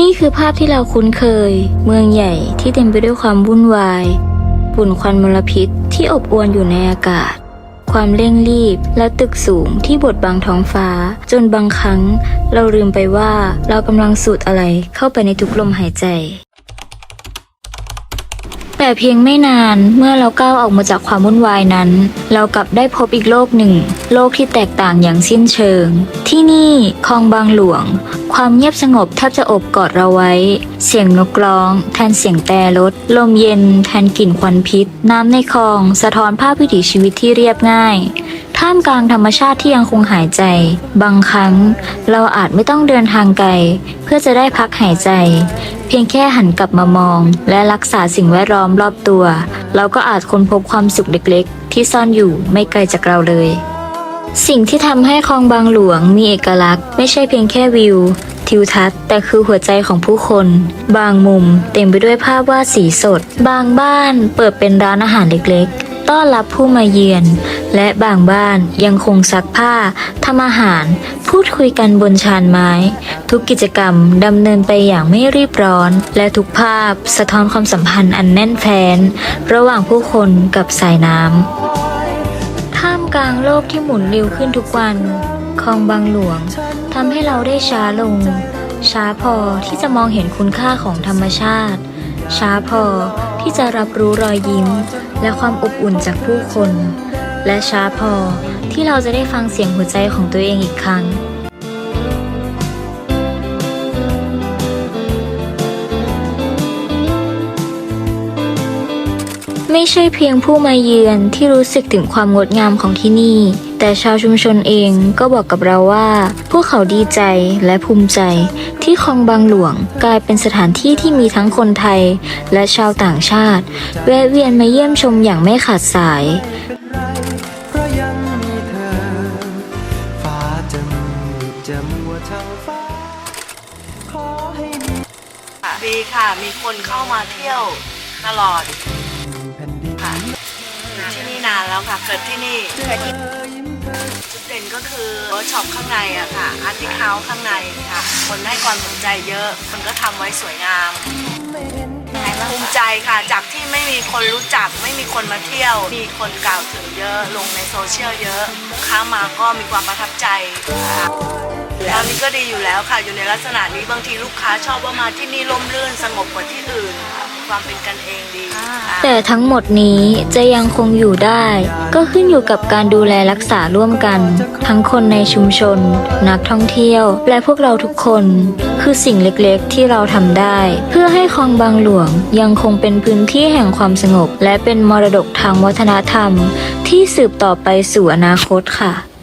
นี่คือภาพที่เราคุ้นเคย เมืองใหญ่ที่เต็มไปด้วยความวุ่นวายฝุ่นควันมลพิษที่อบอวลอยู่ในอากาศ ความเร่งรีบและตึกสูงที่บดบังท้องฟ้า จนบางครั้ง เราลืมไปว่าเรากำลังสูดอะไรเข้าไปในทุกลมหายใจ แต่เพียงไม่นานเมื่อเราก้าวออกมาจากความวุ่นวายนั้น เรากลับได้พบอีกโลกหนึ่ง โลกที่แตกต่างอย่างสิ้นเชิง ที่นี่คลองบางหลวง ความเงียบสงบแทบจะอบกอดเราไว้ เสียงนกร้องแทนเสียงแต่รถ ลมเย็นแทนกลิ่นควันพิษ น้ำในคลอง สะท้อนภาพวิถีชีวิตที่เรียบง่ายท่ามกลางธรรมชาติที่ยังคงหายใจ บางครั้ง เราอาจไม่ต้องเดินทางไกล เพื่อจะได้พักหายใจ เพียงแค่หันกลับมามอง และรักษาสิ่งแวดล้อมรอบตัว เราก็อาจค้นพบความสุขเล็กๆ ที่ซ่อนอยู่ไม่ไกลจากเราเลย สิ่งที่ทำให้คลองบางหลวงมีเอกลักษณ์ ไม่ใช่เพียงแค่วิว ทิวทัศน์ แต่คือหัวใจของผู้คน บางมุม เต็มไปด้วยภาพวาดสีสด บางบ้าน เปิดเป็นร้านอาหารเล็ก ต้อนรับผู้มาเยือน และบางบ้านยังคงซักผ้าทำอาหาร พูดคุยกันบนชานไม้ ทุกกิจกรรมดำเนินไปอย่างไม่รีบร้อน และทุกภาพสะท้อนความสัมพันธ์อันแน่นแฟ้น ระหว่างผู้คนกับสายน้ำท่ามกลางโลกที่หมุนเร็วขึ้นทุกวันคลองบางหลวงทำให้เราได้ช้าลง ช้าพอที่จะมองเห็นคุณค่าของธรรมชาติ ช้าพอที่จะรับรู้รอยยิ้ม และความอบอุ่นจากผู้คน และช้าพอที่เราจะได้ฟังเสียงหัวใจของตัวเองอีกครั้ง ไม่ใช่เพียงผู้มาเยือนที่รู้สึกถึงความงดงามของที่นี่ แต่ชาวชุมชนเองก็บอกกับเราว่า พวกเขาดีใจและภูมิใจ ที่คลองบางหลวงกลายเป็นสถานที่ที่มีทั้งคนไทย และชาวต่างชาติ แวะเวียนมาเยี่ยมชมอย่างไม่ขาดสายเพราะดีค่ะ มีคนเข้ามาเที่ยวตลอด ค่ะอยู่ที่นี่นานแล้วค่ะ เกิดที่นี่เธอยิ้มเธอจุดเด่นก็คือเวิร์กช็อปข้างในอะค่ะ อาร์ติเฮาส์ข้างในค่ะ คนให้ความสนใจเยอะคนก็ทำไว้สวยงามไม่เห็นภูมิใจค่ะ จากที่ไม่มีคนรู้จัก ไม่มีคนมาเที่ยว มีคนกล่าวถึงเยอะลงในโซเชียลเยอะลูกค้ามาก็มีความประทับใจค่ะตอนนี้ก็ดีอยู่แล้วค่ะ อยู่ในลักษณะนี้บางทีลูกค้าชอบว่ามาที่นี่ร่มรื่นสงบกว่าที่อื่น ค่ะมีความเป็นกันเองดีค่ะแต่ทั้งหมดนี้จะยังคงอยู่ได้ ก็ขึ้นอยู่กับการดูแลรักษาร่วมกัน ทั้งคนในชุมชน นักท่องเที่ยว และพวกเราทุกคน คือสิ่งเล็กๆ ที่เราทำได้ เพื่อให้คลองบางหลวงยังคงเป็นพื้นที่แห่งความสงบ และเป็นมรดกทางวัฒนธรรม ที่สืบต่อไปสู่อนาคตค่ะ